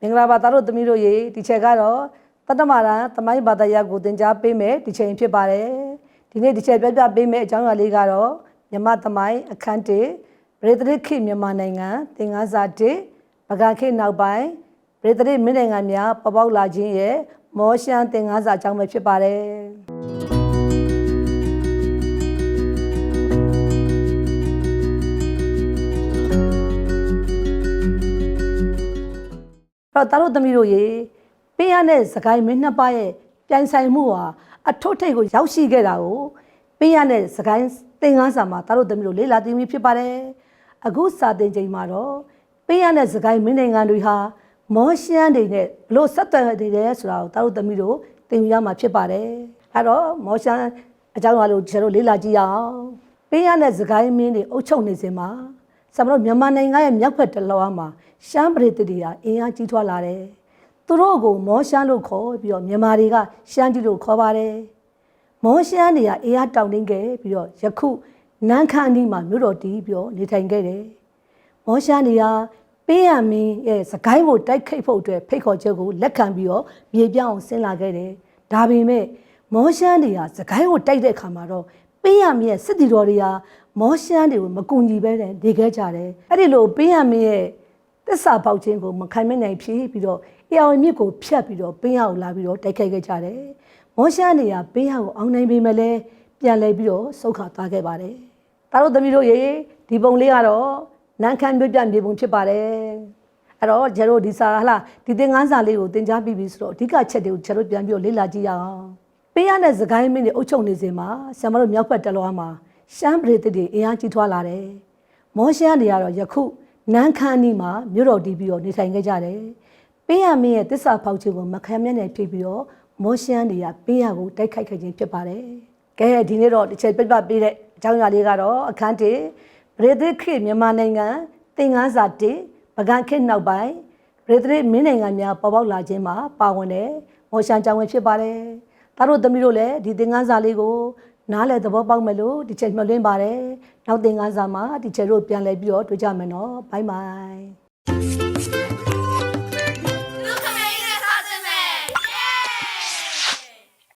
မင်္ဂလာပါသားတို့သမီးတို့ရေဒီချက်ကတော့တတ္တမရန်သမိုင်းဘာသာရပ်ကိုသင်ကြားပေးမယ်ဒီချိန်ဖြစ်ပါတယ်ဒီနေ့ဒီချက်ပြပြပေးမယ်အကြောင်းအရာလေးကတော့မြမသမိုင်းအခန်း1ပရိသရခိမြန်မာနိုင်ငံသင်္ကန်းစာ1ပကံခေတ်နောက်ပိုင်းပရိသရမင်းနိုင်ငံများပေါ်ပေါက်လာခြင်းရဲ့မောရှမ်းသင်္ကန်းစာအကြောင်းပဲဖြစ်ပါတယ် တော့တားတို့သမီးတို့ရေပင်းရတဲ့စကိုင်းမင်းနှစ်ပါးရဲ့ပြိုင်ဆိုင်မှုဟာအထွတ်ထိပ်ကိုရောက်ရှိခဲ့တာကိုပင်းရတဲ့စကိုင်းသင်္ကန်းစာမှာတားတို့သမီးတို့လေ့လာသိမိဖြစ်ပါတယ်အခုစာသင်ချိန်မှာတော့ပင်းရတဲ့စကိုင်းမင်းနိုင်ငံတွေဟာမောရှမ်းတွေနဲ့ဘလို့ဆက်သွယ်နေတယ်ဆိုတာကိုတားတို့သမီးတို့သင်ယူရမှာဖြစ်ပါတယ်အဲ့တော့မောရှမ်းအကြောင်းအရာလို့ကျွန်တော်တို့လေ့လာကြည့်ရအောင်ပင်းရတဲ့စကိုင်းမင်းတွေအုပ်ချုပ်နေစဉ်မှာ ဆမတို့မြန်မာနိုင်ငံရဲ့မြောက်ဘက်တလွှားမှာရှမ်းပရိသတ်တွေကအင်အားကြီးထွားလာတယ်။သူတို့ကိုမောရှမ်းလို့ခေါ်ပြီးတော့မြန်မာတွေကရှမ်းကြီးလို့ခေါ်ပါတယ်။မောရှမ်းတွေကအင်အားတောင်းတင်းခဲ့ပြီးတော့ယခုနန်းခမ်းအနီးမှာမြို့တော်တည်ပြီးတော့နေထိုင်ခဲ့တယ်။မောရှမ်းတွေကပေးရမင်းရဲ့စကိုင်းကိုတိုက်ခိတ်ဖို့အတွက်ဖိတ်ခေါ်ချက်ကိုလက်ခံပြီးတော့မြေပြောင်းအောင်ဆင်းလာခဲ့တယ်။ဒါပေမဲ့မောရှမ်းတွေကစကိုင်းကိုတိုက်တဲ့အခါမှာတော့ ပေးရမင်းရဲ့စစ်တီတော်တွေကမောရှမ်းတွေကိုမကူညီပဲနဲ့နေခဲ့ကြတယ်အဲ့ဒီလိုပေးရမင်းရဲ့တစ္ဆာပေါက်ခြင်းကိုမခံမနိုင်ဖြစ်ပြီးတော့အေအောင်မြစ်ကိုဖြတ်ပြီးတော့ပေးရကိုလာပြီးတော့တိုက်ခိုက်ခဲ့ကြတယ်မောရှမ်းတွေကပေးရကိုအောင်နိုင်ပေမဲ့လည်းပြန်လဲပြီးတော့ဆုတ်ခါသွားခဲ့ပါတယ်ဒါတို့သမီးတို့ရေဒီပုံလေးကတော့နန်းခမ်းပြပြမြေပုံဖြစ်ပါတယ်အဲ့တော့ကျတို့ဒီစာဟလာဒီသင်္ကန်းစာလေးကိုသင်ကြားပြီးပြီဆိုတော့အဓိကချက်တွေကိုကျတို့ပြန်ပြီးတော့လေ့လာကြည့်ရအောင် ပေးရတဲ့စကိုင်းမင်းတွေအုပ်ချုပ်နေစဉ်မှာဆရာမတို့မြောက်ဘက်တလွားမှာရှမ်းပြည်သူတွေအင်အားကြီးထွားလာတယ်။မောရှမ်းတွေကတော့ယခုနန်းခမ်းနီးမှာမြို့တော်တည်ပြီးတော့နေထိုင်ခဲ့ကြတယ်။ပေးရမင်းရဲ့တစ္ဆာဖောက်ခြင်းကိုမခံမျက်နဲ့ဖြစ်ပြီးတော့မောရှမ်းတွေကပေးရကိုတိုက်ခိုက်ခဲ့ခြင်းဖြစ်ပါတယ်။ကဲဒီနေ့တော့တစ်ချက်ပြပြပေးတဲ့အကြောင်းအရာလေးကတော့အခန်းတစ်ပရိသတ်ခေတ်မြန်မာနိုင်ငံသင်္ကန်းစာတစ်ပကံခေတ်နောက်ပိုင်းပရိသတ်မင်းနိုင်ငံများပေါ်ပေါက်လာခြင်းမှာပါဝင်တဲ့မောရှမ်းကြောင့်ပဲဖြစ်ပါတယ်။ ဒါတို့သမီးတို့လည်းဒီသင်္ကန်းစာလေးကိုနားလည်သဘောပေါက်မယ်လို့ဒီချက်မျှော်လင့်ပါတယ်။နောက်သင်ခန်းစာမှာဒီချက်တို့ပြန်လည်ပြီးတော့တွေ့ကြမယ်နော်။ဘိုင်ဘိုင်။